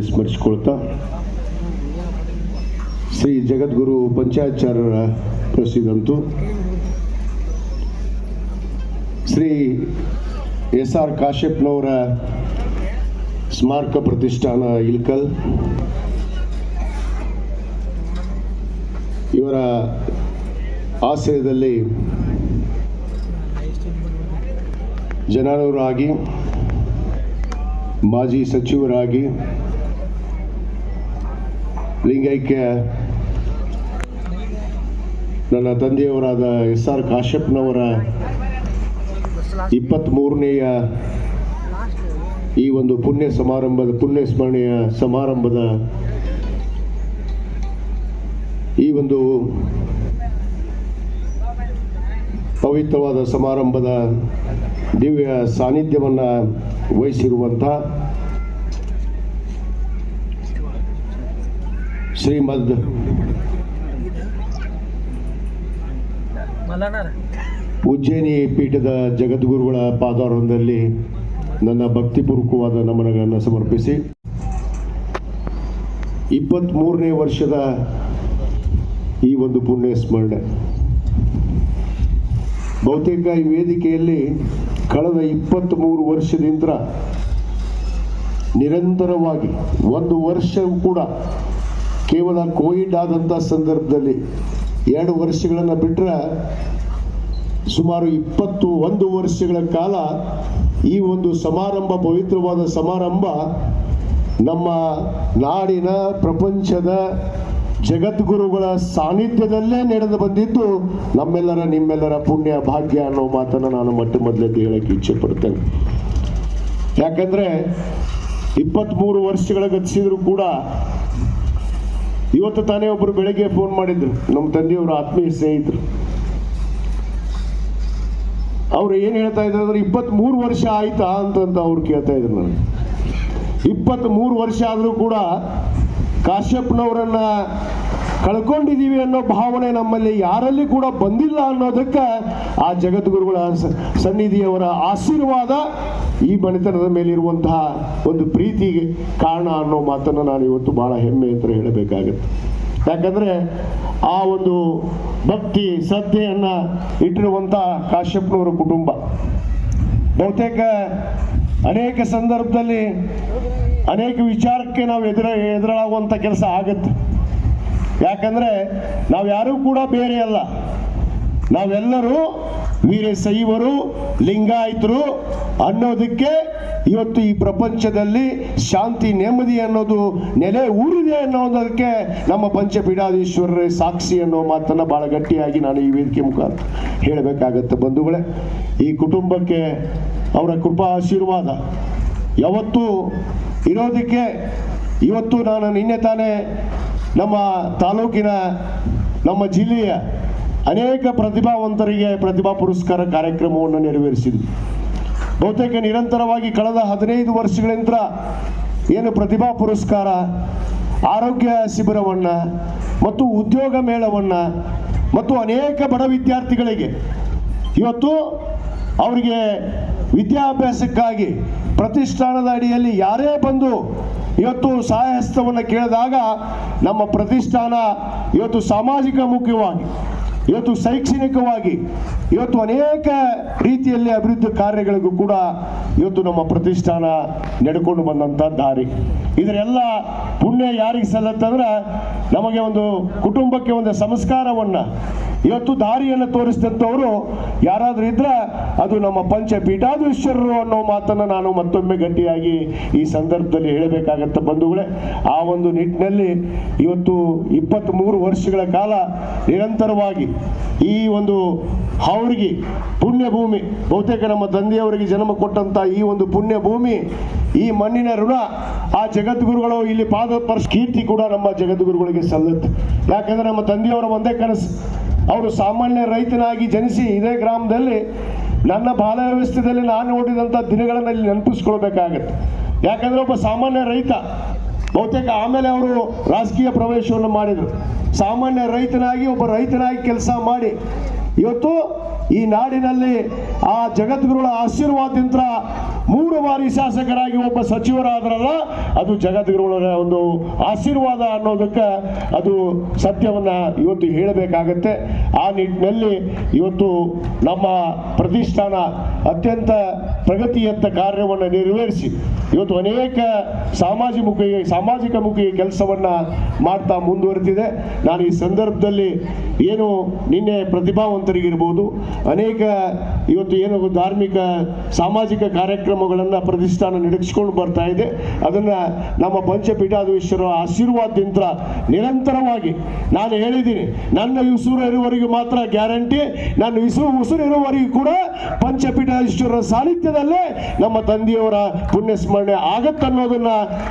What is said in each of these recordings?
ಸಂದರ್ಭದಲ್ಲಿ ಸ್ಮರಿಸಿಕೊಳ್ತಾ ಶ್ರೀ ಜಗದ್ಗುರು ಪಂಚಾಚಾರ್ಯರ ಪ್ರಸಿದ್ಧಂತು ಶ್ರೀ ಎಸ್ ಆರ್ ಕಾಶ್ಯಪ್ನವರ ಸ್ಮಾರಕ ಪ್ರತಿಷ್ಠಾನ ಇಲ್ಕಲ್ ಇವರ ಆಶ್ರಯದಲ್ಲಿ ಜನಾನವರಾಗಿ ಮಾಜಿ ಸಚಿವರಾಗಿ ಲಿಂಗೈಕ್ಯ ನನ್ನ ತಂದೆಯವರಾದ ಎಸ್ ಆರ್ ಕಾಶ್ಯಪ್ನವರ ಇಪ್ಪತ್ತ್ಮೂರನೆಯ ಈ ಒಂದು ಪುಣ್ಯ ಸಮಾರಂಭದ, ಪುಣ್ಯ ಸ್ಮರಣೆಯ ಸಮಾರಂಭದ ಈ ಒಂದು ಪವಿತ್ರವಾದ ಸಮಾರಂಭದ ದಿವ್ಯ ಸಾನ್ನಿಧ್ಯವನ್ನು ವಹಿಸಿರುವಂಥ ಶ್ರೀಮದ್ ಉಜ್ಜಯಿನಿ ಪೀಠದ ಜಗದ್ಗುರುಗಳ ಪಾದಾರದಲ್ಲಿ ನನ್ನ ಭಕ್ತಿಪೂರ್ವಕವಾದ ನಮನಗಳನ್ನು ಸಮರ್ಪಿಸಿ ಇಪ್ಪತ್ತ್ಮೂರನೇ ವರ್ಷದ ಈ ಒಂದು ಪುಣ್ಯ ಸ್ಮರಣೆ ಬಹುತೇಕ ಈ ವೇದಿಕೆಯಲ್ಲಿ ಕಳೆದ ಇಪ್ಪತ್ತ್ಮೂರು ವರ್ಷದಿಂದ ನಿರಂತರವಾಗಿ ಒಂದು ವರ್ಷವೂ ಕೂಡ ಕೇವಲ ಕೋವಿಡ್ ಆದಂಥ ಸಂದರ್ಭದಲ್ಲಿ ಎರಡು ವರ್ಷಗಳನ್ನು ಬಿಟ್ಟರೆ ಸುಮಾರು ಇಪ್ಪತ್ತು ಒಂದು ವರ್ಷಗಳ ಕಾಲ ಈ ಒಂದು ಸಮಾರಂಭ, ಪವಿತ್ರವಾದ ಸಮಾರಂಭ ನಮ್ಮ ನಾಡಿನ ಪ್ರಪಂಚದ ಜಗದ್ಗುರುಗಳ ಸಾನ್ನಿಧ್ಯದಲ್ಲೇ ನಡೆದು ಬಂದಿದ್ದು ನಮ್ಮೆಲ್ಲರ ನಿಮ್ಮೆಲ್ಲರ ಪುಣ್ಯ ಭಾಗ್ಯ ಅನ್ನೋ ಮಾತನ್ನು ನಾನು ಮೊಟ್ಟ ಮೊದಲೇ ಹೇಳಕ್ಕೆ ಇಚ್ಛೆ ಪಡ್ತೇನೆ. ಯಾಕಂದ್ರೆ ಇಪ್ಪತ್ತ್ಮೂರು ವರ್ಷಗಳ ಗತಿಸಿದ್ರು ಕೂಡ ಇವತ್ತು ತಾನೇ ಒಬ್ಬರು ಬೆಳಗ್ಗೆ ಫೋನ್ ಮಾಡಿದ್ರು. ನಮ್ಮ ತಂದೆಯವರು ಆತ್ಮೀಯ ಸ್ನೇಹಿತರು. ಅವ್ರು ಏನು ಹೇಳ್ತಾ ಇದ್ದಾರೆ ಅಂದ್ರೆ ಇಪ್ಪತ್ತ್ಮೂರು ವರ್ಷ ಆಯ್ತಾ ಅಂತಂತ ಅವ್ರು ಕೇಳ್ತಾ ಇದ್ರು ನಾನು ಇಪ್ಪತ್ತ್ಮೂರು ವರ್ಷ ಆದರೂ ಕೂಡ ಕಾಶ್ಯಪ್ನವರನ್ನ ಕಳ್ಕೊಂಡಿದ್ದೀವಿ ಅನ್ನೋ ಭಾವನೆ ನಮ್ಮಲ್ಲಿ ಯಾರಲ್ಲಿ ಕೂಡ ಬಂದಿಲ್ಲ ಅನ್ನೋದಕ್ಕೆ ಆ ಜಗದ್ಗುರುಗಳ ಸನ್ನಿಧಿಯವರ ಆಶೀರ್ವಾದ ಈ ಮನೆತನದ ಮೇಲಿರುವಂತಹ ಒಂದು ಪ್ರೀತಿಗೆ ಕಾರಣ ಅನ್ನೋ ಮಾತನ್ನು ನಾನು ಇವತ್ತು ಬಹಳ ಹೆಮ್ಮೆ ಅಂತ ಹೇಳಬೇಕಾಗತ್ತೆ. ಯಾಕಂದ್ರೆ ಆ ಒಂದು ಭಕ್ತಿ, ಶ್ರದ್ಧೆಯನ್ನ ಇಟ್ಟಿರುವಂಥ ಕಾಶ್ಯಪ್ನವರ ಕುಟುಂಬ. ಬಹುತೇಕ ಅನೇಕ ಸಂದರ್ಭದಲ್ಲಿ ಅನೇಕ ವಿಚಾರಕ್ಕೆ ನಾವು ಎದುರ, ಎದುರಾಗುವಂತ ಕೆಲಸ ಆಗುತ್ತೆ. ಯಾಕಂದ್ರೆ ನಾವು ಯಾರೂ ಕೂಡ ಬೇರೆ ಅಲ್ಲ. ನಾವೆಲ್ಲರೂ ವೀರಶೈವರು ಲಿಂಗಾಯತರು ಅನ್ನೋದಕ್ಕೆ ಇವತ್ತು ಈ ಪ್ರಪಂಚದಲ್ಲಿ ಶಾಂತಿ, ನೆಮ್ಮದಿ ಅನ್ನೋದು ನೆಲೆ ಊರಿದೆ ಅನ್ನೋದಕ್ಕೆ ನಮ್ಮ ಪಂಚಪೀಠಾಧೀಶ್ವರರೇ ಸಾಕ್ಷಿ ಅನ್ನೋ ಮಾತನ್ನು ಬಹಳ ಗಟ್ಟಿಯಾಗಿ ನಾನು ಈ ವೇದಿಕೆ ಮುಖಾಂತರ ಹೇಳಬೇಕಾಗತ್ತೆ ಬಂಧುಗಳೇ. ಈ ಕುಟುಂಬಕ್ಕೆ ಅವರ ಕೃಪಾ ಆಶೀರ್ವಾದ. ಯಾವತ್ತು ಇರೋದಕ್ಕೆ, ಇವತ್ತು ನಾನು ನಿನ್ನೆ ತಾನೇ ನಮ್ಮ ತಾಲೂಕಿನ, ನಮ್ಮ ಜಿಲ್ಲೆಯ ಅನೇಕ ಪ್ರತಿಭಾವಂತರಿಗೆ ಪ್ರತಿಭಾ ಪುರಸ್ಕಾರ ಕಾರ್ಯಕ್ರಮವನ್ನು ನೆರವೇರಿಸಿದ್ವಿ ಬಹುತೇಕ ನಿರಂತರವಾಗಿ ಕಳೆದ ಹದಿನೈದು ವರ್ಷಗಳಿಂದ ಏನು ಪ್ರತಿಭಾ ಪುರಸ್ಕಾರ, ಆರೋಗ್ಯ ಶಿಬಿರವನ್ನು ಮತ್ತು ಉದ್ಯೋಗ ಮೇಳವನ್ನು ಮತ್ತು ಅನೇಕ ಬಡ ವಿದ್ಯಾರ್ಥಿಗಳಿಗೆ ಇವತ್ತು ಅವರಿಗೆ ವಿದ್ಯಾಭ್ಯಾಸಕ್ಕಾಗಿ ಪ್ರತಿಷ್ಠಾನದ ಅಡಿಯಲ್ಲಿ ಯಾರೇ ಬಂದು ಇವತ್ತು ಸಹಾಯಹಸ್ತವನ್ನು ಕೇಳಿದಾಗ ನಮ್ಮ ಪ್ರತಿಷ್ಠಾನ ಇವತ್ತು ಸಾಮಾಜಿಕ ಮುಖ್ಯವಾಗಿ ಇವತ್ತು ಶೈಕ್ಷಣಿಕವಾಗಿ, ಇವತ್ತು ಅನೇಕ ರೀತಿಯಲ್ಲಿ ಅಭಿವೃದ್ಧಿ ಕಾರ್ಯಗಳಿಗೂ ಕೂಡ ಇವತ್ತು ನಮ್ಮ ಪ್ರತಿಷ್ಠಾನ ನಡ್ಕೊಂಡು ಬಂದಂಥ ದಾರಿ. ಇದರೆಲ್ಲ ಪುಣ್ಯ ಯಾರಿಗೆ ಸಲ್ಲತ್ತಂದ್ರೆ, ನಮಗೆ ಒಂದು ಕುಟುಂಬಕ್ಕೆ ಒಂದು ಸಂಸ್ಕಾರವನ್ನು ಇವತ್ತು ದಾರಿಯನ್ನು ತೋರಿಸಿದಂಥವರು ಯಾರಾದರೂ ಇದ್ರೆ ಅದು ನಮ್ಮ ಪಂಚ ಪೀಠಾಧೀಶ್ವರರು ಅನ್ನೋ ಮಾತನ್ನು ನಾನು ಮತ್ತೊಮ್ಮೆ ಗಟ್ಟಿಯಾಗಿ ಈ ಸಂದರ್ಭದಲ್ಲಿ ಹೇಳಬೇಕಾಗತ್ತೆ ಬಂಧುಗಳೇ. ಆ ಒಂದು ನಿಟ್ಟಿನಲ್ಲಿ ಇವತ್ತು ಇಪ್ಪತ್ತ್ಮೂರು ವರ್ಷಗಳ ಕಾಲ ನಿರಂತರವಾಗಿ ಈ ಒಂದು ಅವ್ರಿಗೆ ಪುಣ್ಯಭೂಮಿ, ಬಹುತೇಕ ನಮ್ಮ ತಂದೆಯವರಿಗೆ ಜನ್ಮ ಕೊಟ್ಟಂತ ಈ ಒಂದು ಪುಣ್ಯಭೂಮಿ, ಈ ಮಣ್ಣಿನ ಋಣ, ಆ ಜಗದ್ಗುರುಗಳು ಇಲ್ಲಿ ಪಾದ ಕೀರ್ತಿ ಕೂಡ ನಮ್ಮ ಜಗದ್ಗುರುಗಳಿಗೆ ಸಲ್ಲುತ್ತೆ. ಯಾಕಂದ್ರೆ ನಮ್ಮ ತಂದೆಯವರ ಒಂದೇ ಕನಸು. ಅವರು ಸಾಮಾನ್ಯ ರೈತನಾಗಿ ಜನಿಸಿ ಇದೇ ಗ್ರಾಮದಲ್ಲಿ ನನ್ನ ಬಾಲ ವ್ಯವಸ್ಥೆಯಲ್ಲಿ ನಾನು ನೋಡಿದಂಥ ದಿನಗಳನ್ನು ಇಲ್ಲಿ ನೆನಪಿಸ್ಕೊಳ್ಬೇಕಾಗತ್ತೆ. ಯಾಕಂದ್ರೆ ಒಬ್ಬ ಸಾಮಾನ್ಯ ರೈತ, ಬಹುತೇಕ ಆಮೇಲೆ ಅವರು ರಾಜಕೀಯ ಪ್ರವೇಶವನ್ನು ಮಾಡಿದರು. ಸಾಮಾನ್ಯ ರೈತನಾಗಿ, ಒಬ್ಬ ರೈತನಾಗಿ ಕೆಲಸ ಮಾಡಿ ಇವತ್ತು ಈ ನಾಡಿನಲ್ಲಿ ಆ ಜಗದ್ಗುರುಗಳ ಆಶೀರ್ವಾದದಿಂದ ಮೂರು ಬಾರಿ ಶಾಸಕರಾಗಿ ಒಬ್ಬ ಸಚಿವರಾದ್ರಲ್ಲ, ಅದು ಜಗದ್ಗುರುಗಳ ಒಂದು ಆಶೀರ್ವಾದ ಅನ್ನೋದಕ್ಕೆ ಅದು ಸತ್ಯವನ್ನ ಇವತ್ತು ಹೇಳಬೇಕಾಗತ್ತೆ. ಆ ನಿಟ್ಟಿನಲ್ಲಿ ಇವತ್ತು ನಮ್ಮ ಪ್ರತಿಷ್ಠಾನ ಅತ್ಯಂತ ಪ್ರಗತಿಯತ್ತ ಕಾರ್ಯವನ್ನು ನಿರ್ವಹಿಸಿ ಇವತ್ತು ಅನೇಕ ಸಾಮಾಜಿಕ ಮುಖಿ ಸಾಮಾಜಿಕ ಮುಖಿ ಕೆಲಸವನ್ನ ಮಾಡ್ತಾ ಮುಂದುವರೆದಿದೆ. ನಾನು ಈ ಸಂದರ್ಭದಲ್ಲಿ ಏನು ನಿನ್ನೆ ಪ್ರತಿಭಾವಂತರಿಗಿರ್ಬೋದು, ಅನೇಕ ಇವತ್ತು ಏನು ಧಾರ್ಮಿಕ, ಸಾಮಾಜಿಕ ಕಾರ್ಯಕ್ರಮಗಳನ್ನು, ಪ್ರತಿಷ್ಠಾನ ನಡೆಸ್ಕೊಂಡು ಬರ್ತಾ ಇದೆ. ಅದನ್ನ ನಮ್ಮ ಪಂಚಪೀಠಾಧೀಶ್ವರ ಆಶೀರ್ವಾದದಿಂದ ನಿರಂತರವಾಗಿ ನಾನು ಹೇಳಿದ್ದೀನಿ, ನನ್ನ ಉಸುರು ಇರುವವರೆಗೂ ಮಾತ್ರ ಗ್ಯಾರಂಟಿ, ನನ್ನ ಉಸುರು ಉಸುರು ಇರುವವರೆಗೂ ಕೂಡ ಪಂಚಪೀಠಾಧೀಶ್ವರರ ಸಾನ್ನಿಧ್ಯದಲ್ಲೇ ನಮ್ಮ ತಂದೆಯವರ ಪುಣ್ಯ ಸ್ಮರಣೆ ಆಗತ್ತನ್ನೋದನ್ನ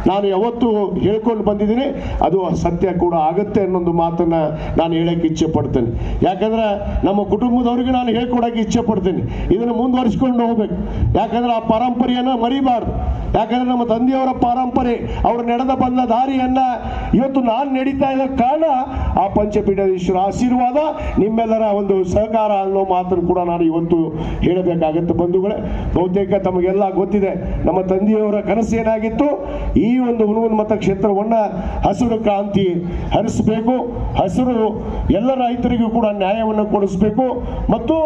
ನಾನು ಯಾವತ್ತೂ ಹೇಳ್ಕೊಂಡು ಬಂದಿದ್ದೀನಿ. ಅದು ಸತ್ಯ ಕೂಡ ಆಗತ್ತೆ ಅನ್ನೊಂದು ಮಾತನ್ನ ನಾನು ಹೇಳಕ್ಕೆ ಇಚ್ಛೆ ಪಡ್ತೇನೆ ಯಾಕಂದ್ರೆ ನಮ್ಮ ಕುಟುಂಬದವ್ರಿಗೆ ನಾನು ಹೇಳ್ಕೊಡಕ್ಕೆ ಇಚ್ಛೆ ಪಡ್ತೀನಿ ಇದನ್ನು ಮುಂದುವರಿಸ್ಕೊಂಡು ಹೋಗ್ಬೇಕು. ಯಾಕಂದ್ರೆ ಆ ಪರಂಪರೆಯನ್ನ ಮರಿಬಾರ್ದು. ಯಾಕಂದ್ರೆ ನಮ್ಮ ತಂದೆಯವರ ಪರಂಪರೆ, ಅವರು ನಡೆದ ಬಂದ ದಾರಿಯನ್ನ ಇವತ್ತು ನಾನು ನಡೀತಾ ಇದ್ದ ಕಾರಣ ಆ ಪಂಚಪೀಠಾಧೀಶ್ವರ ಆಶೀರ್ವಾದ, ನಿಮ್ಮೆಲ್ಲರ ಒಂದು ಸಹಕಾರ ಅನ್ನೋ ಮಾತನ್ನು ಕೂಡ ನಾನು ಇವತ್ತು ಹೇಳಬೇಕಾಗತ್ತೆ ಬಂಧುಗಳೇ. ಬಹುತೇಕ ತಮಗೆಲ್ಲ ಗೊತ್ತಿದೆ, ನಮ್ಮ ತಂದೆಯವರ ಕನಸು ಏನಾಗಿತ್ತು? ಈ ಒಂದು ಹುಣಗುನ್ ಮತಕ್ಷೇತ್ರವನ್ನ ಹಸಿರು ಕ್ರಾಂತಿ ಹರಿಸಬೇಕು, ಹಸಿರು ಎಲ್ಲ ರೈತರಿಗೂ ಕೂಡ ನ್ಯಾಯವನ್ನು ಕೊಡಿಸ್ಬೇಕು. ಮತ್ತು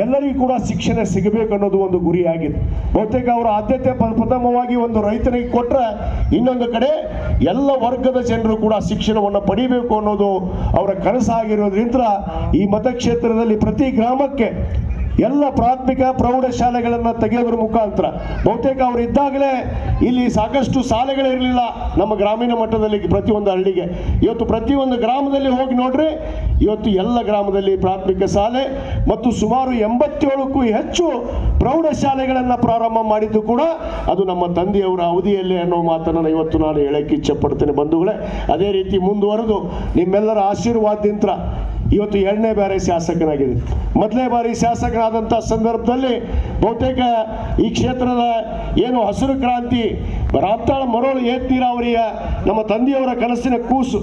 ಎಲ್ಲರಿಗೂ ಕೂಡ ಶಿಕ್ಷಣ ಸಿಗಬೇಕು ಅನ್ನೋದು ಒಂದು ಗುರಿಯಾಗಿದೆ. ಬಹುತೇಕ ಅವರು ಆದ್ಯತೆ ಪ್ರಥಮವಾಗಿ ಒಂದು ರೈತನಿಗೆ ಕೊಟ್ಟರೆ ಇನ್ನೊಂದು ಕಡೆ ಎಲ್ಲ ವರ್ಗದ ಜನರು ಕೂಡ ಶಿಕ್ಷಣವನ್ನು ಪಡಿಬೇಕು ಅನ್ನೋದು ಅವರ ಕನಸಾಗಿರೋದ್ರಿಂದ ಈ ಮತಕ್ಷೇತ್ರದಲ್ಲಿ ಪ್ರತಿ ಗ್ರಾಮಕ್ಕೆ ಎಲ್ಲ ಪ್ರಾಥಮಿಕ ಪ್ರೌಢಶಾಲೆಗಳನ್ನು ತೆಗೆಯೋದ್ರ ಮುಖಾಂತರ. ಬಹುತೇಕ ಅವರು ಇದ್ದಾಗಲೇ ಇಲ್ಲಿ ಸಾಕಷ್ಟು ಶಾಲೆಗಳಿರಲಿಲ್ಲ ನಮ್ಮ ಗ್ರಾಮೀಣ ಮಟ್ಟದಲ್ಲಿ ಪ್ರತಿಯೊಂದು ಹಳ್ಳಿಗೆ. ಇವತ್ತು ಪ್ರತಿಯೊಂದು ಗ್ರಾಮದಲ್ಲಿ ಹೋಗಿ ನೋಡ್ರಿ, ಇವತ್ತು ಎಲ್ಲ ಗ್ರಾಮದಲ್ಲಿ ಪ್ರಾಥಮಿಕ ಶಾಲೆ ಮತ್ತು ಸುಮಾರು ಎಂಬತ್ತೇಳಕ್ಕೂ ಹೆಚ್ಚು ಪ್ರೌಢಶಾಲೆಗಳನ್ನು ಪ್ರಾರಂಭ ಮಾಡಿದ್ದು ಕೂಡ ಅದು ನಮ್ಮ ತಂದೆಯವರ ಅವಧಿಯಲ್ಲಿ ಅನ್ನೋ ಮಾತನ್ನು ಇವತ್ತು ನಾನು ಹೇಳಕ್ಕೆ ಇಚ್ಛೆ ಪಡ್ತೇನೆ ಬಂಧುಗಳೇ. ಅದೇ ರೀತಿ ಮುಂದುವರೆದು ನಿಮ್ಮೆಲ್ಲರ ಆಶೀರ್ವಾದದಿಂದ ಇವತ್ತು ಎರಡನೇ ಬಾರಿ ಶಾಸಕನಾಗಿದೆ ಮೊದಲೇ ಬಾರಿ ಶಾಸಕನಾದಂಥ ಸಂದರ್ಭದಲ್ಲಿ ಬಹುತೇಕ ಈ ಕ್ಷೇತ್ರದ ಏನು ಹಸಿರು ಕ್ರಾಂತಿ, ರಾಪ್ತಾಳ ಮರೋಳು ಏತ್ ನೀರಾವರಿಯ ನಮ್ಮ ತಂದೆಯವರ ಕನಸಿನ ಕೂಸು.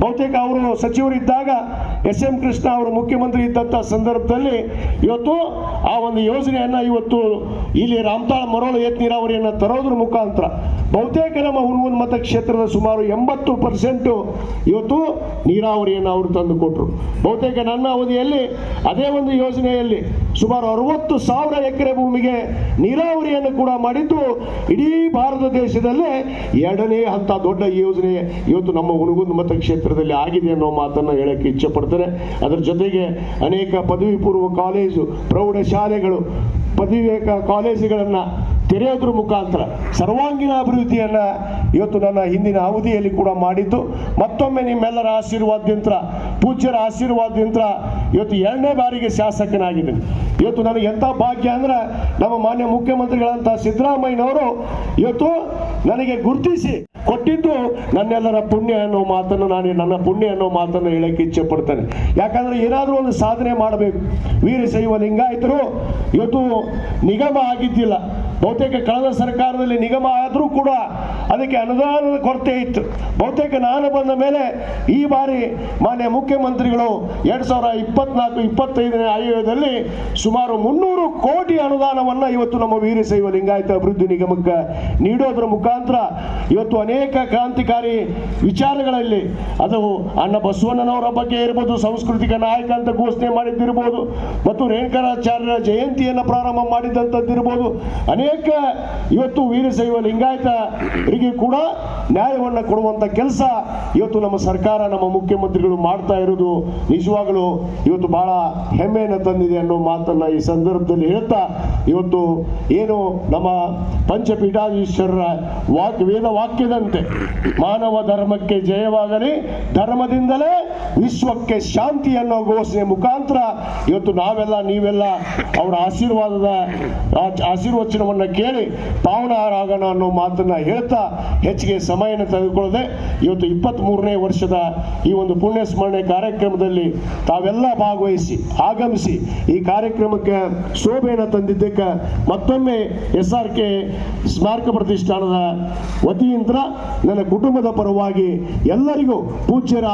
ಬಹುತೇಕ ಅವರು ಸಚಿವರಿದ್ದಾಗ ಎಸ್ ಎಂ ಕೃಷ್ಣ ಅವರು ಮುಖ್ಯಮಂತ್ರಿ ಇದ್ದಂಥ ಸಂದರ್ಭದಲ್ಲಿ ಇವತ್ತು ಆ ಒಂದು ಯೋಜನೆಯನ್ನು ಇವತ್ತು ಇಲ್ಲಿ ರಾಮತಾಳ ಮರೋಳ ಏತ್ ನೀರಾವರಿಯನ್ನು ತರೋದ್ರ ಮುಖಾಂತರ ಬಹುತೇಕ ನಮ್ಮ ಹುಣಗುನ್ ಮತಕ್ಷೇತ್ರದ ಸುಮಾರು ಎಂಬತ್ತು ಪರ್ಸೆಂಟು ಇವತ್ತು ನೀರಾವರಿಯನ್ನು ಅವರು ತಂದುಕೊಟ್ರು. ಬಹುತೇಕ ನನ್ನ ಅವಧಿಯಲ್ಲಿ ಅದೇ ಒಂದು ಯೋಜನೆಯಲ್ಲಿ ಸುಮಾರು ಅರವತ್ತು ಸಾವಿರ ಎಕರೆ ಭೂಮಿಗೆ ನೀರಾವರಿಯನ್ನು ಕೂಡ ಮಾಡಿದ್ದು ಇಡೀ ಭಾರತ ದೇಶದಲ್ಲೇ ಎರಡನೇ ಹಂತ ದೊಡ್ಡ ಯೋಜನೆ ಇವತ್ತು ನಮ್ಮ ಹುಣಗುಂದ ಮತಕ್ಷೇತ್ರದಲ್ಲಿ ಆಗಿದೆ ಅನ್ನೋ ಮಾತನ್ನು ಹೇಳಕ್ಕೆ ಇಚ್ಛೆ ಪಡ್ತಾರೆ ಅದರ ಜೊತೆಗೆ ಅನೇಕ ಪದವಿ ಪೂರ್ವ ಕಾಲೇಜು, ಪ್ರೌಢಶಾಲೆಗಳು ಪದವಿ ಕಾಲೇಜುಗಳನ್ನು ತೆರೆಯೋದ್ರ ಮುಖಾಂತರ ಸರ್ವಾಂಗೀಣ ಅಭಿವೃದ್ಧಿಯನ್ನ ಇವತ್ತು ನನ್ನ ಹಿಂದಿನ ಅವಧಿಯಲ್ಲಿ ಕೂಡ ಮಾಡಿದ್ದು. ಮತ್ತೊಮ್ಮೆ ನಿಮ್ಮೆಲ್ಲರ ಆಶೀರ್ವಾದದಿಂದ ಪೂಜ್ಯರ ಆಶೀರ್ವಾದದಿಂದ ಇವತ್ತು ಎರಡನೇ ಬಾರಿಗೆ ಶಾಸಕನಾಗಿದ್ದೀನಿ. ಇವತ್ತು ನನಗೆ ಎಂಥ ಭಾಗ್ಯ ಅಂದ್ರೆ ನಮ್ಮ ಮಾನ್ಯ ಮುಖ್ಯಮಂತ್ರಿಗಳಂತ ಸಿದ್ದರಾಮಯ್ಯನವರು ಇವತ್ತು ನನಗೆ ಗುರುತಿಸಿ ಕೊಟ್ಟಿದ್ದು ನನ್ನೆಲ್ಲರ ಪುಣ್ಯ ಅನ್ನೋ ಮಾತನ್ನು ನಾನು, ನನ್ನ ಪುಣ್ಯ ಅನ್ನೋ ಮಾತನ್ನು ಹೇಳಕ್ಕೆ ಇಚ್ಛೆ ಪಡ್ತೇನೆ. ಯಾಕಂದ್ರೆ ಏನಾದರೂ ಒಂದು ಸಾಧನೆ ಮಾಡಬೇಕು. ವೀರಶೈವ ಲಿಂಗಾಯತರು ಇವತ್ತು ನಿಗಮ ಆಗಿದ್ದಿಲ್ಲ. ಬಹುತೇಕ ಕಳೆದ ಸರ್ಕಾರದಲ್ಲಿ ನಿಗಮ ಆದರೂ ಕೂಡ ಅದಕ್ಕೆ ಅನುದಾನದ ಕೊರತೆ ಇತ್ತು. ಬಹುತೇಕ ನಾನು ಬಂದ ಮೇಲೆ ಈ ಬಾರಿ ಮಾನ್ಯ ಮುಖ್ಯಮಂತ್ರಿಗಳು ಎರಡು ಸಾವಿರ ಇಪ್ಪತ್ನಾಲ್ಕು, ಇಪ್ಪತ್ತೈದನೇ ಆಯೋಗದಲ್ಲಿ ಸುಮಾರು ಮುನ್ನೂರು ಕೋಟಿ ಅನುದಾನವನ್ನು ಇವತ್ತು ನಮ್ಮ ವೀರಶೈವ ಲಿಂಗಾಯತ ಅಭಿವೃದ್ಧಿ ನಿಗಮಕ್ಕೆ ನೀಡೋದ್ರ ಮುಖಾಂತರ ಇವತ್ತು ಅನೇಕ ಕ್ರಾಂತಿಕಾರಿ ವಿಚಾರಗಳಲ್ಲಿ ಅದು ಅಣ್ಣ ಬಸವಣ್ಣನವರ ಬಗ್ಗೆ ಇರ್ಬೋದು, ಸಾಂಸ್ಕೃತಿಕ ನಾಯಕ ಅಂತ ಘೋಷಣೆ ಮಾಡಿದ್ದಿರ್ಬೋದು, ಮತ್ತು ರೇಣುಕರಾಚಾರ್ಯರ ಜಯಂತಿಯನ್ನು ಪ್ರಾರಂಭ ಮಾಡಿದ್ದಂಥದ್ದಿರ್ಬೋದು ಅನೇಕ ಇವತ್ತು ವೀರಶೈವ ಲಿಂಗಾಯತರಿಗೆ ಕೂಡ ನ್ಯಾಯವನ್ನು ಕೊಡುವಂತ ಕೆಲಸ ಇವತ್ತು ನಮ್ಮ ಸರ್ಕಾರ, ನಮ್ಮ ಮುಖ್ಯಮಂತ್ರಿಗಳು ಮಾಡ್ತಾ ಇರೋದು. ನಿಜವಾಗಲೂ ಇವತ್ತು ಬಹಳ ಹೆಮ್ಮೆಯನ್ನು ತಂದಿದೆ ಅನ್ನೋ ಮಾತನ್ನ ಈ ಸಂದರ್ಭದಲ್ಲಿ ಹೇಳ್ತಾ, ಇವತ್ತು ಏನು ನಮ್ಮ ಪಂಚಪೀಠಾಧೀಶ್ವರರ ವಾಕ್ ವೇದ ವಾಕ್ಯದಂತೆ, ಮಾನವ ಧರ್ಮಕ್ಕೆ ಜಯವಾಗಲಿ, ಧರ್ಮದಿಂದಲೇ ವಿಶ್ವಕ್ಕೆ ಶಾಂತಿ ಅನ್ನೋ ಘೋಷಣೆ ಮುಖಾಂತರ ಇವತ್ತು ನಾವೆಲ್ಲ, ನೀವೆಲ್ಲ ಅವರ ಆಶೀರ್ವಾದದ ಆ- ಆಶೀರ್ವಚನವನ್ನ ಕೇಳಿ ಪಾವನಾರಾಗಣ ಅನ್ನೋ ಮಾತನ್ನು ಹೇಳ್ತಾ ಹೆಚ್ಚಿಗೆ ಸಮಯನ ತೆಗೆದುಕೊಳ್ಳದೆ ಇವತ್ತು ಇಪ್ಪತ್ತ್ ಮೂರನೇ ವರ್ಷದ ಈ ಒಂದು ಪುಣ್ಯ ಸ್ಮರಣೆ ಕಾರ್ಯಕ್ರಮದಲ್ಲಿ ತಾವೆಲ್ಲ ಭಾಗವಹಿಸಿ, ಆಗಮಿಸಿ ಈ ಕಾರ್ಯಕ್ರಮಕ್ಕೆ ಶೋಭೆಯನ್ನು ತಂದಿದ್ದಕ್ಕೆ ಮತ್ತೊಮ್ಮೆ ಎಸ್ ಆರ್ ಕೆ ಸ್ಮಾರಕ ಪ್ರತಿಷ್ಠಾನದ ವತಿಯಿಂದ ನನ್ನ ಕುಟುಂಬದ ಪರವಾಗಿ ಎಲ್ಲರಿಗೂ ಪೂಜ್ಯರ,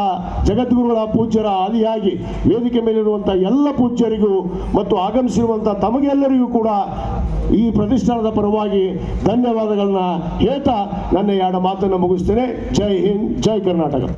ಜಗದ್ಗುರುಗಳ ಪೂಜ್ಯರ ಆದಿಯಾಗಿ ವೇದಿಕೆ ಮೇಲಿರುವಂಥ ಎಲ್ಲ ಪೂಜ್ಯರಿಗೂ ಮತ್ತು ಆಗಮಿಸಿರುವಂಥ ತಮಗೆಲ್ಲರಿಗೂ ಕೂಡ ಈ ಪ್ರತಿಷ್ಠಾನದ ಪರವಾಗಿ ಧನ್ಯವಾದಗಳನ್ನ ಹೇಳ್ತಾ ನನ್ನ ಎರಡು ಮಾತನ್ನು ಮುಗಿಸ್ತೇನೆ. ಜೈ ಹಿಂದ್ ಜೈ ಕರ್ನಾಟಕ.